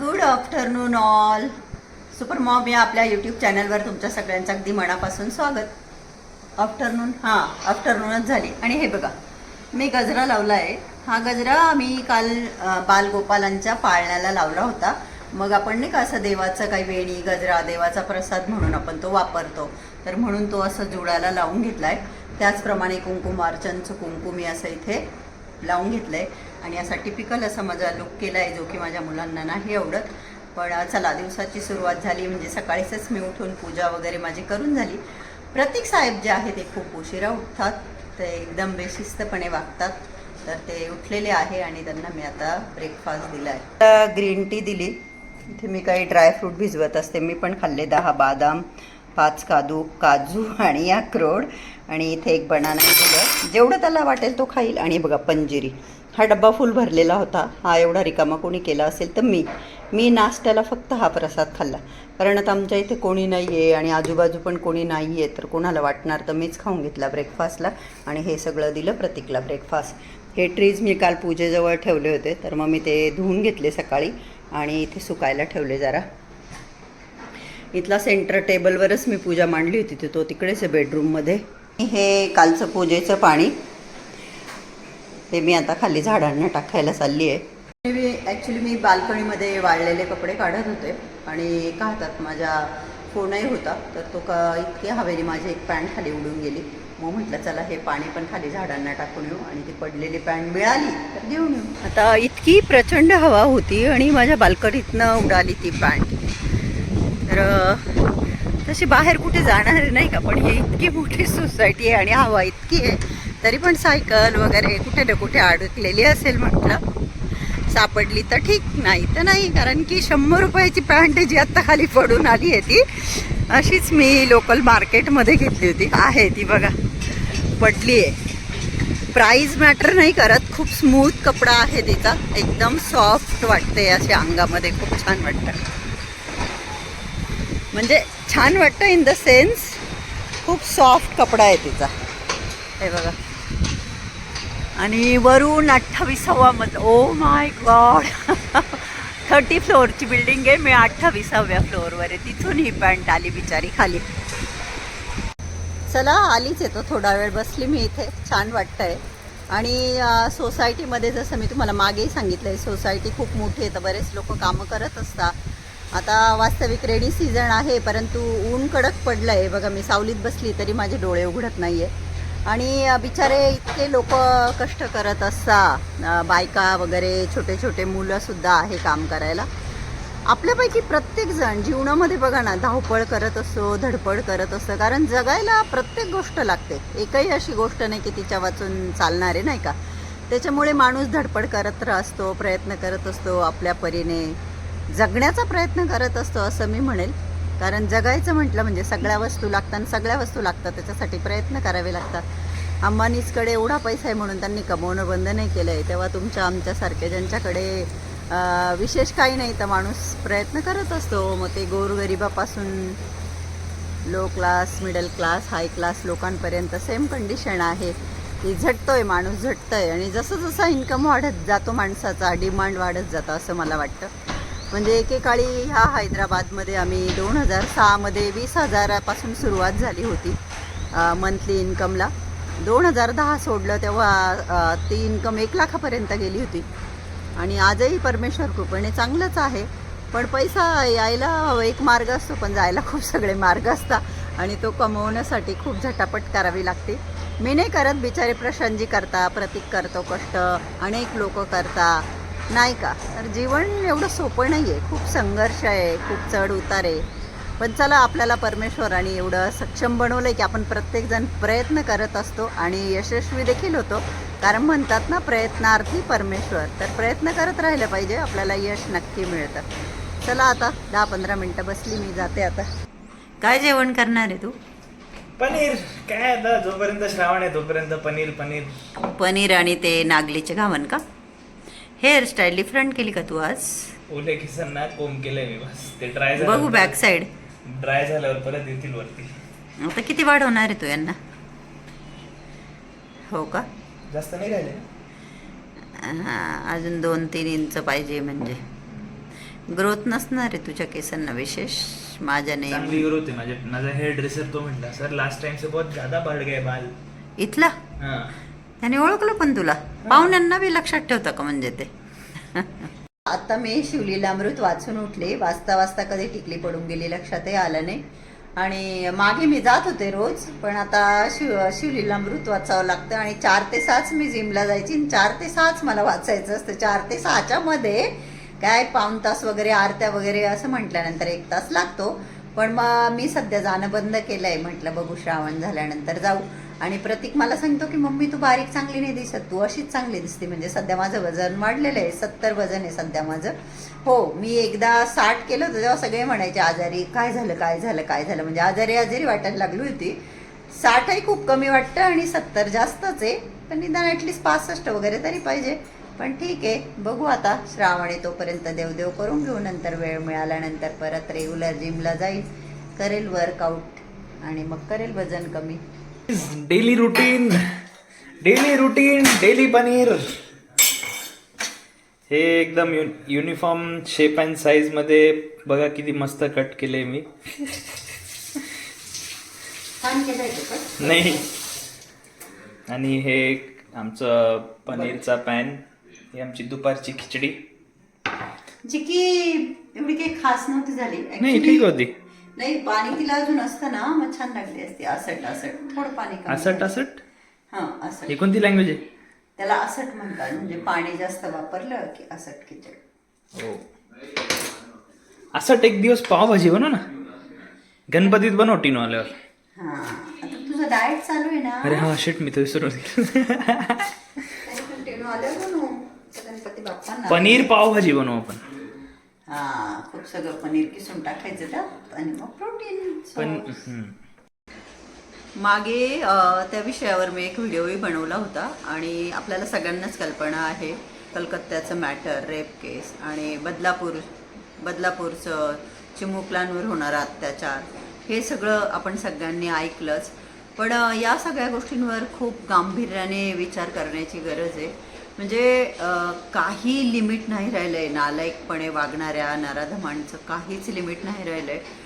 Good afternoon all super mom या आपल्या YouTube चॅनलवर तुमच्या सगळ्यांचं अगदी मनापासून स्वागत. आफ्टरनून हां आफ्टरनूनच झाली. आणि हे बघा मी गजरा लावला आहे हा गजरा मी काल बालगोपालांच्या पाळण्याला लावला होता. मग आपण नाही का असं देवाचं काही वेणी गजरा देवाचा प्रसाद म्हणून आपण तो वापरतो. तर म्हणून तो असं जुडाला लावून घेतला आहे त्याचप्रमाणे कुंकुमार्चनचं कुंकू मी असं इथे लावून घेतलं आहे आणि असा टिपिकल असा माझा लुक केला आहे जो की माझ्या मुलांना नाही आवडत. पण चला दिवसाची सुरुवात झाली. म्हणजे सकाळीच मी उठून पूजा वगैरे माझी करून झाली. प्रतीक साहेब जे आहे ते खूप उशिरा उठतात. ते एकदम बेशिस्तपणे वागतात. तर ते उठलेले आहे आणि त्यांना मी आता ब्रेकफास्ट दिला आहे ग्रीन टी दिली. इथे मी काही ड्रायफ्रूट भिजवत असते. मी पण खाल्ले दहा बादाम. पाच काजू काजू आणि अक्रोड आणि इथे एक बनाना दिलं. जेवढं त्याला वाटेल तो खाईल. आणि बघा पंजिरी. हा डब्बा फुल भरलेला होता. हा एवढा रिकामा कोणी केला असेल तर मी. मी नाश्त्याला फक्त हा प्रसाद खाल्ला. कारण आता आमच्या इथे कोणी नाही आहे आणि आजूबाजू पण कोणी नाही आहे तर कोणाला वाटणार तर मीच खाऊन घेतला ब्रेकफास्टला आणि हे सगळं दिलं प्रतीकला ब्रेकफास्ट हे ट्रीज मी काल पूजेजवळ ठेवले होते. तर मग मी ते धुवून घेतले सकाळी. आणि इथे सुकायला ठेवले जरा. इथला सेंटर टेबलवरच मी पूजा मांडली होती तर तो तिकडेच आहे बेडरूममध्ये हे कालचं पूजेचं पाणी ते मी आता खाली झाडांना टाकायला चालली आहे. मी ॲक्च्युली मी बाल्कनीमध्ये वाळलेले कपडे काढत होते आणि का हातात माझ्या फोनही होता तर तो का इतकी हवेने माझी एक पॅन्ट खाली उडून गेली. मग म्हटलं चला हे पाणी पण खाली झाडांना टाकून येऊ आणि ती पडलेली पॅन्ट मिळाली तर देऊन येऊ. आता इतकी प्रचंड हवा होती आणि माझ्या बाल्कनीतनं उडाली ती पॅन्ट तर तशी बाहेर कुठे जाणार नाही का? पण ही इतकी मोठी सोसायटी आहे आणि हवा इतकी आहे तरी पण सायकल वगैरे कुठे ना कुठे अडकलेली असेल म्हटलं. सापडली तर ठीक नाही तर नाही कारण की शंभर रुपयाची पॅन्ट जी आत्ता खाली पडून आली आहे ती अशीच मी लोकल मार्केटमध्ये घेतली होती. आहे ती बघा पडली आहे. प्राईज मॅटर नाही करत खूप स्मूथ कपडा आहे तिचा एकदम सॉफ्ट वाटते असे अंगामध्ये खूप छान वाटतं. म्हणजे छान वाटतं इन द सेन्स खूप सॉफ्ट कपडा आहे तिचा. हे बघा. आणि वरून अठ्ठावीसावा मज ओ माय गॉड थर्टी फ्लोअरची बिल्डिंग आहे मी अठ्ठावीसाव्या फ्लोअरवर आहे. तिथून ही पॅन्ट आली बिचारी खाली. चला आलीच येतो थोडा वेळ बसली मी इथे. छान वाटतंय. आणि सोसायटीमध्ये जसं मी तुम्हाला मागेही सांगितलं आहे सोसायटी खूप मोठी आहे तर बरेच लोक कामं करत असतात. आता वास्तविक रेडी सीझन आहे परंतु ऊन कडक पडलं आहे बघा मी सावलीत बसली तरी माझे डोळे उघडत नाही आहे आणि बिचारे इतके लोक कष्ट करत असता. बायका वगैरे छोटे छोटे मुलंसुद्धा आहे काम करायला. आपल्यापैकी प्रत्येकजण जीवनामध्ये बघा ना धावपळ करत असतो धडपड करत असतो कारण जगायला प्रत्येक गोष्ट लागते. एकही अशी गोष्ट नाही की तिच्या वाचून चालणारे नाही का? त्याच्यामुळे माणूस धडपड करत असतो प्रयत्न करत असतो आपल्या परीने. जगण्याचा प्रयत्न करत असतो असं मी म्हणेल. कारण जगायचं म्हटलं म्हणजे सगळ्या वस्तू लागतात आणि सगळ्या वस्तू लागतात त्याच्यासाठी प्रयत्न करावे लागतात. अंबानीजकडे एवढा पैसा आहे म्हणून त्यांनी कमवणं बंद नाही केलं आहे. तेव्हा तुमच्या आमच्यासारखे ज्यांच्याकडे विशेष काही नाही तर माणूस प्रयत्न करत असतो. मग ते गोरगरिबापासून low class middle class high class लोकांपर्यंत सेम कंडिशन आहे की झटतोय माणूस झटतोय. आणि जसं जसं इन्कम वाढत जातो माणसाचा डिमांड वाढत जातं असं मला वाटतं. म्हणजे एकेकाळी ह्या हैदराबादमध्ये आम्ही दोन हजार सहामध्ये वीस हजारापासून सुरुवात झाली होती मंथली इन्कमला दोन हजार दहा सोडलं तेव्हा ती इन्कम एक लाखापर्यंत गेली होती. आणि आजही परमेश्वर कृपेने चांगलंच आहे. पण पैसा यायला एक मार्ग असतो पण जायला खूप सगळे मार्ग असतात. आणि तो कमवण्यासाठी खूप झटापट करावी लागते. मी नाही करत बिचारे प्रशांतजी करता प्रतीक करतो कष्ट अनेक लोक करता. नाही का? तर जीवन एवढं सोपं नाही आहे खूप संघर्ष आहे खूप चढ उतार आहे. पण चला आपल्याला परमेश्वराने एवढं सक्षम बनवलं आहे की आपण प्रत्येकजण प्रयत्न करत असतो आणि यशस्वी देखील होतो. कारण म्हणतात ना प्रयत्नार्थी परमेश्वर. तर प्रयत्न करत राहिलं पाहिजे आपल्याला यश नक्की मिळतं. चला आता दहा पंधरा मिनटं बसली मी जाते आता. काय जेवण करणार आहे तू? पनीर. काय आता जोपर्यंत श्रावण आहे तोपर्यंत पनीर पनीर. पनीर आणि ते नागलीचे घावन का? हेअरस्टाईल डिफरंट केली का तू आज? ओले किसांना कोंब केलंय मी बस. ते ड्राय बघू बॅक साईड ड्राय झाल्यावर परत येतील वरती. आता किती वाढवणार आहे तू यांना? हो का? जास्त नाही राहिले? हा, अजून दोन तीन इंच पाहिजे म्हणजे. ग्रोथ नसणार आहे तुझ्या केसांना विशेष? माझ्याने चांगली ग्रोथ आहे माझ्या माझा हेअर ड्रेसर तो म्हटला सर लास्ट टाइम से बहुत ज्यादा बढ़ गए बाल. इथला? हाँ. त्याने ओळखलं पण तुला? पाहुण्यांना बी लक्षात ठेवतं का म्हणजे ते? आता मी शिवलीलामृत वाचून उठले. वाचता वाचता कधी टिकली पडून गेली लक्षातही आलं नाही. आणि मागे मी जात होते रोज पण आता शिव शिवलीला अमृत वाचावं लागतं आणि चार ते सहाच मी जिमला जायची आणि चार ते सहाच मला वाचायचं असतं. चार ते सहाच्या मध्ये काय पाऊण तास वगैरे आरत्या वगैरे असं म्हटल्यानंतर एक तास लागतो. पण मग मी सध्या जाणं बंद केलं आहे म्हटलं बघू श्रावण झाल्यानंतर जाऊ. आणि प्रतीक मला सांगतो की मम्मी तू बारीक चांगली नाही दिसत. तू अशीच चांगली दिसते. म्हणजे सध्या माझं वजन वाढलेलं आहे. सत्तर वजन आहे सध्या माझं. हो मी एकदा साठ केलं होतं तेव्हा सगळे म्हणायचे आजारी काय झालं काय झालं काय झालं? म्हणजे आजारी आजारी वाटायला लागली होती. साठही खूप कमी वाटतं आणि सत्तर जास्तच आहे. पण निदान ॲटलिस्ट पासष्ट वगैरे तरी पाहिजे. पण ठीक आहे बघू आता. श्रावण आहे तोपर्यंत देवदेव करून घेऊ. नंतर वेळ मिळाल्यानंतर परत रेग्युलर जिमला जाईल. करेल वर्कआउट आणि मग करेल वजन कमी. Daily routine daily routine daily paneer हे एकदम यु युनिफॉर्म शेप अँड साईजमध्ये बघा किती मस्त कट केले मी. नाही. आणि हे आमचं पनीरचा पॅन ही आमची दुपारची खिचडी. जी की एवढी काही खास नव्हती झाली. नाही ठीक होती. नाही पाणी तिला अजून असतं ना मग छान लागली असती. असट असट थोडं पाणी कमी असट असट हा असट ही कोणती लँग्वेज आहे. त्याला असट म्हणतात. म्हणजे पाणी जास्त वापरलं की असट खिचड. हो. असट एक दिवस पावभाजी बनव ना गणपतीत बनव टिनो आल्यावर. हा आता तुझं डाएट चालू आहे ना? अरे हा शिट मी तर विसरून गेलो. तरी पण टेनू आल्यावर बनवू. तर गणपती बाप्पांना. पनीर पावभाजी बनवू आपण. हा खूप सगळं पनीर किसून टाकायचं त्यात आणि मग प्रोटीन पण. मागे त्या विषयावर मी एक व्हिडिओही बनवला होता आणि आपल्याला सगळ्यांनाच कल्पना आहे कलकत्त्याचं मॅटर रेप केस आणि बदलापूर बदलापूरचं चिमुकलांवर होणारा अत्याचार. हे सगळं आपण सगळ्यांनी ऐकलंच. पण या सगळ्या गोष्टींवर खूप गांभीर्याने विचार करण्याची गरज आहे. म्हणजे काही लिमिट नाही राहिलं आहे नालायकपणे वागणाऱ्या नाराधमांचं काहीच लिमिट नाही राहिलं आहे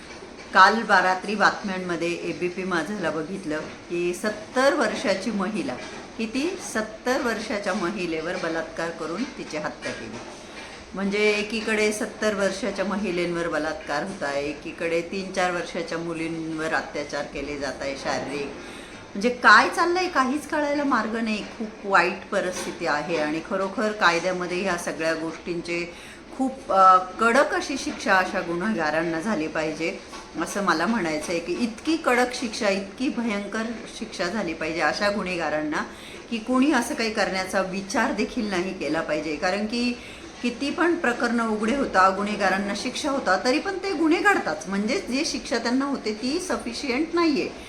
काल बारात्री बातम्यांमध्ये ए बी पी माझाला बघितलं की सत्तर वर्षाची महिला किती? सत्तर वर्षाच्या महिलेवर बलात्कार करून तिची हत्या केली. म्हणजे एकीकडे सत्तर वर्षाच्या महिलेंवर बलात्कार होत आहे एकीकडे तीन चार वर्षाच्या मुलींवर अत्याचार केले जात आहे शारीरिक. म्हणजे काय चाललंय काहीच कळायला मार्ग नाही. खूप वाईट परिस्थिती आहे आणि खरोखर कायद्यामध्ये ह्या सगळ्या गोष्टींचे खूप कडक अशी शिक्षा अशा गुन्हेगारांना झाली पाहिजे असं मला म्हणायचं आहे की इतकी कडक शिक्षा इतकी भयंकर शिक्षा झाली पाहिजे अशा गुन्हेगारांना की कोणी असं काही करण्याचा विचार देखील नाही केला पाहिजे. कारण की किती पण प्रकरणं उघडे होता गुन्हेगारांना शिक्षा होता तरी पण ते गुन्हे घडतात. म्हणजेच जे शिक्षा त्यांना होते ती सफिशियंट नाही आहे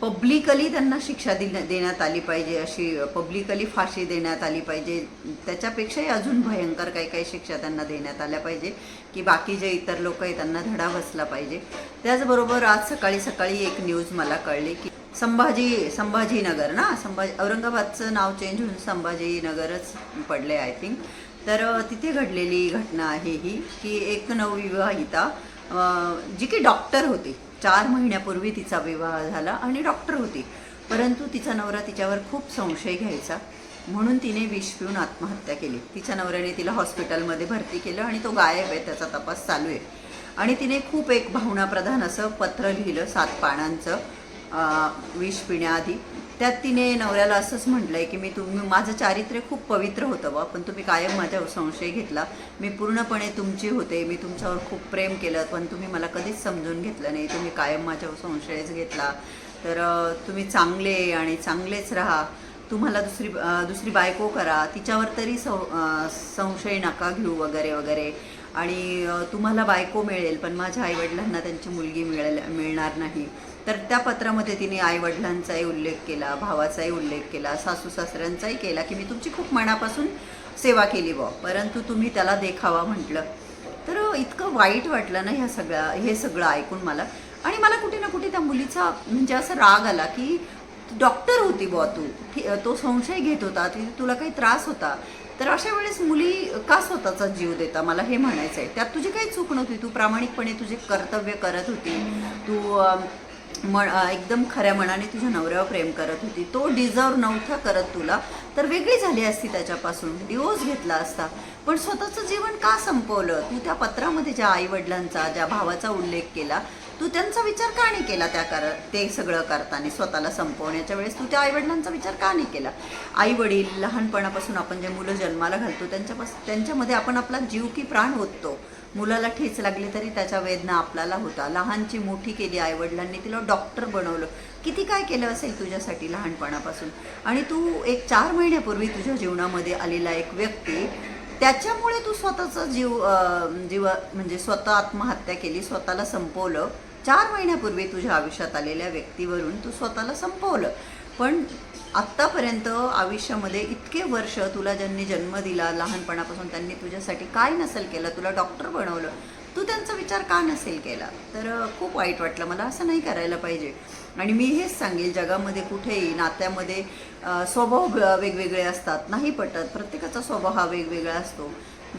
पब्लिकली त्यांना शिक्षा दिल्या देण्यात आली पाहिजे अशी पब्लिकली फाशी देण्यात आली पाहिजे. त्याच्यापेक्षाही अजून भयंकर काही काही शिक्षा त्यांना देण्यात आल्या पाहिजे की बाकी जे इतर लोक आहेत त्यांना धडा बसला पाहिजे. त्याचबरोबर आज सकाळी सकाळी एक न्यूज मला कळली की संभाजी संभाजीनगर ना? संभाजी औरंगाबादचं नाव चेंज होऊन संभाजीनगरच पडले आय थिंक तर तिथे घडलेली घटना आहे ही की एक नवविवाहिता जी की डॉक्टर होती. चार महिन्यापूर्वी तिचा विवाह झाला आणि डॉक्टर होती. परंतु तिचा नवरा तिच्यावर खूप संशय घ्यायचा. म्हणून तिने विष पिऊन आत्महत्या केली. तिच्या नवऱ्याने तिला हॉस्पिटलमध्ये भरती केलं आणि तो गायब आहे त्याचा तपास चालू आहे. आणि तिने खूप एक भावनाप्रधान असं पत्र लिहिलं सात पानांचं विष पिण्याआधी. त्यात तिने नवऱ्याला असंच म्हटलंय की मी तुम्ही माझं चारित्र्य खूप पवित्र होतं बा पण तुम्ही कायम माझ्यावर संशय घेतला. मी पूर्णपणे तुमची होते मी तुमच्यावर खूप प्रेम केलं पण तुम्ही मला कधीच समजून घेतलं नाही. तुम्ही कायम माझ्यावर संशयच घेतला. तर तुम्ही चांगले आणि चांगलेच राहा. तुम्हाला दुसरी दुसरी बायको करा. तिच्यावर तरी सं संशय नका घेऊ वगैरे वगैरे. आणि तुम्हाला बायको मिळेल पण माझ्या आईवडिलांना त्यांची मुलगी मिळेल मिळणार नाही. तर त्या पत्रामध्ये तिने आईवडिलांचाही उल्लेख केला भावाचाही उल्लेख केला सासू सासऱ्यांचाही केला की मी तुमची खूप मनापासून सेवा केली बा परंतु तुम्ही त्याला देखावा म्हटलं. तर इतकं वाईट वाटलं ना ह्या सगळ्या हे सगळं ऐकून मला. आणि मला कुठे ना कुठे त्या मुलीचा म्हणजे असं राग आला की डॉक्टर होती बुवा तू. तो संशय घेत होता की तुला काही त्रास होता. तर अशा वेळेस मुली का स्वतःचा जीव देता? मला हे म्हणायचं आहे त्यात तुझी काही चूक नव्हती. तू प्रामाणिकपणे तुझे कर्तव्य करत होती. तू म एकदम खऱ्या मनाने तुझ्या नवऱ्यावर प्रेम करत होती. तो डिझर्व नव्हता करत तुला. तर वेगळी झाली असती त्याच्यापासून. डिवोर्स घेतला असता. पण स्वतःचं जीवन का संपवलं? तू त्या पत्रामध्ये ज्या आईवडिलांचा ज्या भावाचा उल्लेख केला तू त्यांचा विचार का नाही केला त्या कर ते सगळं करताना स्वतःला संपवण्याच्या वेळेस? तू त्या आईवडिलांचा विचार का नाही केला? आई वडील लहानपणापासून आपण जे मुलं जन्माला घालतो त्यांच्यापासून त्यांच्यामध्ये आपण आपला जीव की प्राण ओततो. मुलाला ठेच लागली तरी त्याच्या वेदना आपल्याला होता. लहानची मोठी केली आईवडिलांनी तिला डॉक्टर बनवलं. किती काय केलं असेल तुझ्यासाठी लहानपणापासून? आणि तू एक चार महिन्यापूर्वी तुझ्या जीवनामध्ये आलेला एक व्यक्ती त्याच्यामुळे तू स्वतःचा जीव जीव म्हणजे स्वतः आत्महत्या केली स्वतःला संपवलं. चार महिन्यापूर्वी तुझ्या आयुष्यात आलेल्या व्यक्तीवरून तू स्वतःला संपवलं. पण आत्तापर्यंत आयुष्यामध्ये इतके वर्ष तुला ज्यांनी जन्म दिला लहानपणापासून त्यांनी तुझ्यासाठी काय नसेल केलं तुला डॉक्टर बनवलं तू त्यांचा विचार का नसेल केला? तर खूप वाईट वाटलं मला असं नाही करायला पाहिजे. आणि मी हेच सांगेल जगामध्ये कुठेही नात्यामध्ये स्वभाव वेगवेगळे असतात नाही पटत. प्रत्येकाचा स्वभाव हा वेगवेगळा असतो.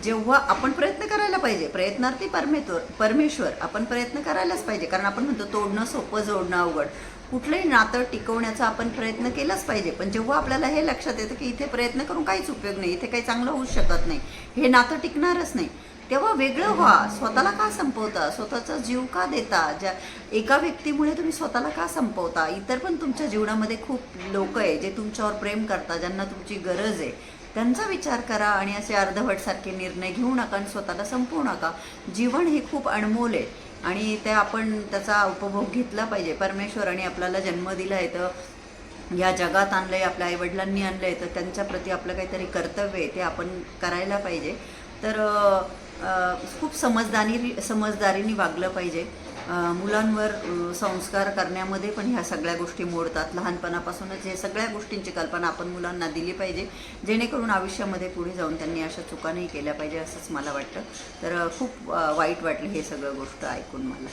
जेव्हा आपण प्रयत्न करायला पाहिजे प्रयत्नार्थी परमेश्वर परमेश्वर आपण प्रयत्न करायलाच पाहिजे. कारण आपण म्हणतो तोडणं सोपं जोडणं अवघड. कुठलंही नातं टिकवण्याचा आपण प्रयत्न केलाच पाहिजे. पण जेव्हा आपल्याला हे लक्षात येतं की इथे प्रयत्न करून काहीच उपयोग नाही इथे काही चांगलं होऊ शकत नाही हे नातं टिकणारच नाही तेव्हा वेगळं व्हा. स्वतःला का संपवता? स्वतःचा जीव का देता? ज्या एका व्यक्तीमुळे तुम्ही स्वतःला का संपवता? इतर पण तुमच्या जीवनामध्ये खूप लोक आहे जे तुमच्यावर प्रेम करता ज्यांना तुमची गरज आहे. त्यांचा विचार करा आणि असे अर्धवटसारखे निर्णय घेऊ नका आणि स्वतःला संपवू नका. जीवन हे खूप अनमोल आहे आणि ते आपण त्याचा उपभोग घेतला पाहिजे. परमेश्वराने आपल्याला जन्म दिला आहे तर या जगात आणलं आहे आपल्या आईवडिलांनी आणलं आहे तर त्यांच्याप्रती आपलं काहीतरी कर्तव्य आहे ते आपण करायला पाहिजे. तर खूप समजदारी समजदारीने वागलं पाहिजे. मुलांवर संस्कार करण्यामध्ये पण ह्या सगळ्या गोष्टी मोडतात. लहानपणापासूनच हे सगळ्या गोष्टींची कल्पना आपण मुलांना दिली पाहिजे. जेणेकरून आयुष्यामध्ये पुढे जाऊन त्यांनी अशा चुका नाही केल्या पाहिजे असंच मला वाटतं. तर खूप वाईट वाटलं हे सगळं गोष्ट ऐकून मला.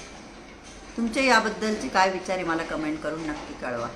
तुमचे याबद्दलचे काय विचार आहे मला कमेंट करून नक्की कळवा.